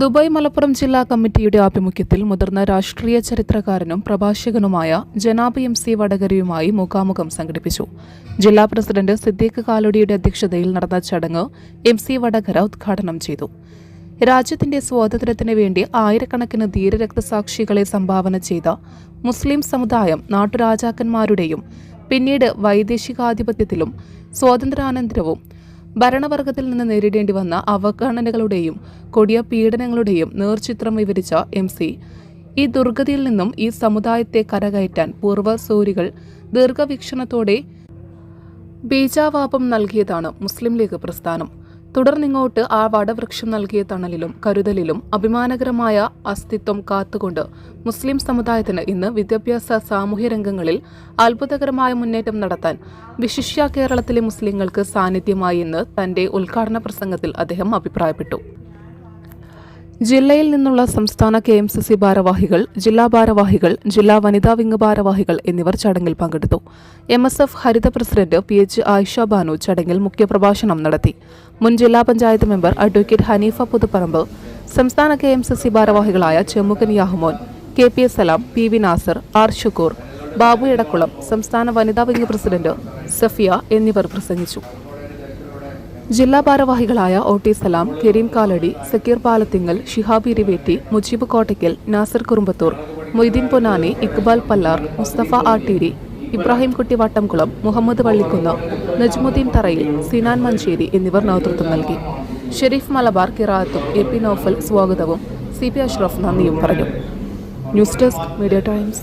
Dubai Malappuram ജില്ലാ കമ്മിറ്റിയുടെ ആഭിമുഖ്യത്തിൽ മുതിർന്ന രാഷ്ട്രീയ ചരിത്രകാരനും പ്രഭാഷകനുമായ ജനാബ് എം സി വടകരയുമായി മുഖാമുഖം സംഘടിപ്പിച്ചു. ജില്ലാ പ്രസിഡന്റ് സിദ്ദീഖ് കാലോടിയുടെ അധ്യക്ഷതയിൽ നടന്ന ചടങ്ങ് എം സി വടകര ഉദ്ഘാടനം ചെയ്തു. രാജ്യത്തിന്റെ സ്വാതന്ത്ര്യത്തിന് വേണ്ടി ആയിരക്കണക്കിന് ധീരരക്തസാക്ഷികളെ സംഭാവന ചെയ്ത മുസ്ലിം സമുദായം നാട്ടുരാജാക്കന്മാരുടെയും പിന്നീട് വൈദേശികാധിപത്യത്തിലും സ്വാതന്ത്ര്യാനന്തരവും ഭരണവർഗത്തിൽ നിന്ന് നേരിടേണ്ടി വന്ന അവഗണനകളുടെയും കൊടിയ പീഡനങ്ങളുടെയും നേർചിത്രം വിവരിച്ച എം സി. ഈ ദുർഗതിയിൽ നിന്നും ഈ സമുദായത്തെ കരകയറ്റാൻ പൂർവസൂരികൾ ദീർഘവീക്ഷണത്തോടെ ബീജാവാപം നൽകിയതാണ് മുസ്ലിം ലീഗ് പ്രസ്ഥാനം. തുടർന്നിങ്ങോട്ട് ആ വടവൃക്ഷം നൽകിയ തണലിലും കരുതലിലും അഭിമാനകരമായ അസ്തിത്വം കാത്തുകൊണ്ട് മുസ്ലിം സമുദായത്തിന് ഇന്ന് വിദ്യാഭ്യാസ സാമൂഹ്യ രംഗങ്ങളിൽ അത്ഭുതകരമായ മുന്നേറ്റം നടത്താൻ വിശിഷ്യ കേരളത്തിലെ മുസ്ലിങ്ങൾക്ക് സാന്നിധ്യമായി എന്ന് തന്റെ ഉദ്ഘാടന പ്രസംഗത്തിൽ അദ്ദേഹം അഭിപ്രായപ്പെട്ടു. ജില്ലയിൽ നിന്നുള്ള സംസ്ഥാന കെ എം സി സി ഭാരവാഹികൾ ജില്ലാ ഭാരവാഹികൾ ജില്ലാ വനിതാ വിംഗ് ഭാരവാഹികൾ എന്നിവർ ചടങ്ങിൽ പങ്കെടുത്തു. M S F Haritha president P H Ayisha Banu ചടങ്ങിൽ മുഖ്യപ്രഭാഷണം നടത്തി. മുൻ ജില്ലാ പഞ്ചായത്ത് മെമ്പർ അഡ്വക്കേറ്റ് ഹനീഫ പുതുപ്പറമ്പ് സംസ്ഥാന കെ എം സി സി ഭാരവാഹികളായ Chemmukan Yahumon K P S Salam P V Nasar R Shukkur Babu Edakkulam സംസ്ഥാന വനിതാ വിംഗ് പ്രസിഡന്റ് സഫിയ എന്നിവർ പ്രസംഗിച്ചു. ജില്ലാ ഭാരവാഹികളായ ഒ സലാം കരീം കാലടി സക്കീർ പാലത്തിങ്ങൽ ഷിഹാബ് ഇരിവേറ്റി മുജീബ് കോട്ടയ്ക്കൽ നാസർ കുറുമ്പത്തൂർ മൊയ്തീൻ പൊന്നാനി ഇക്ബാൽ പല്ലാർ മുസ്തഫ ആട്ടീരി ഇബ്രാഹിം കുട്ടി വട്ടംകുളം മുഹമ്മദ് വള്ളിക്കുന്ന് നജ്മുദ്ദീൻ തറയിൽ സിനാൻ മഞ്ചേരി എന്നിവർ നേതൃത്വം നൽകി. ഷെരീഫ് മലബാർ കിറാത്തും എ പി നോഫൽ സ്വാഗതവും. സി പി അഷ്റഫ് നന്ദിയും പറഞ്ഞു. News desk media times.